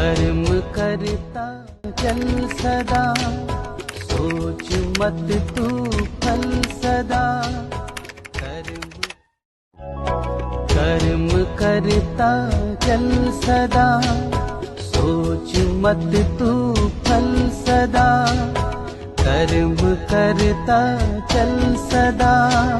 कर्म करता चल सदा सोच मत तू फल सदा कर्म कर्म करता चल सदा सोच मत तू फल सदा कर्म करता चल सदा सोच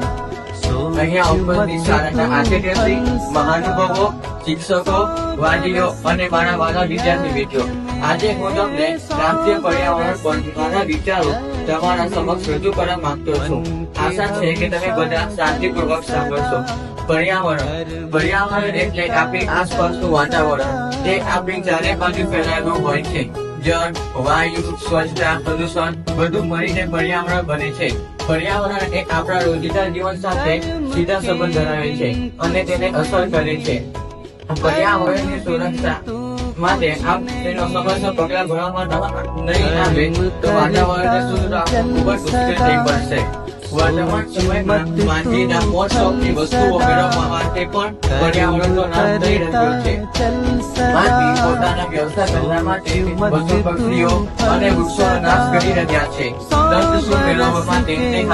અહીંયા ઉપરની શાળાના આચાર્યશ્રી મહાનુભાવો શિક્ષકો વાલીઓ અને મારા વાલા વિદ્યાર્થી મિત્રો આજે હું તમને રાષ્ટ્રીય પર્યાવરણ બંધના વિચારો તમારા સમક્ષ રજૂ કરવા માંગતો છું. આશા છે કે તમે બધા શાંતિપૂર્વક સાંભળશો. પર્યાવરણ પર્યાવરણ એટલે આપણી આસપાસનું વાતાવરણ. તે આપણી ચારે બાજુ ફેલાયેલું હોય છે. જળ, વાયુ, સ્વચ્છતા, પ્રદૂષણ બધું મળીને પર્યાવરણ બને છે. પર્યાવરણ એ આપણા રોજિંદા જીવન સાથે સીધા સંબંધ ધરાવે છે અને તેને અસર કરે છે. પર્યાવરણની સુરક્ષા માટે આપ તેનો સમયસર પગલા ભરવામાં નહીં આવે તો વાતાવરણને શુદ્ધ રાખવું ખૂબ જ મુશ્કેલ થઈ પડશે. વર્તમાન વસ્તુઓ મેળવવા માટે પણ પર્યાવરણનો માટે પશુ છે મેળવવા માટે તે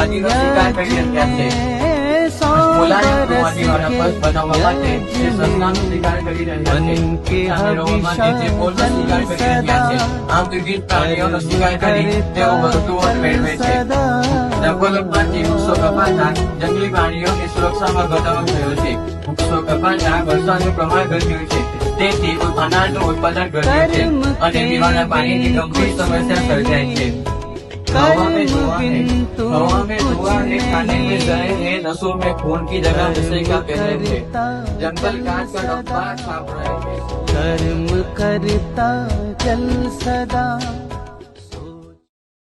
છે જંગલી પ્રાણીઓની સુરક્ષામાં ઘટાડો થયો છે. વૃક્ષો કપાતા વરસાદનું પ્રમાણ ઘટ્યું છે. તેથી અનાજનું ઉત્પાદન ઘટ્યું છે અને પીવાના પાણીની ગંભીર સમસ્યા સર્જાય છે. हवा में धुआँ है। हवा में धुआँ है खाने में जहर है नसों में खून की जगह नशे का कहर है। जंगल काट छाप रहे कर्म करता चल सदा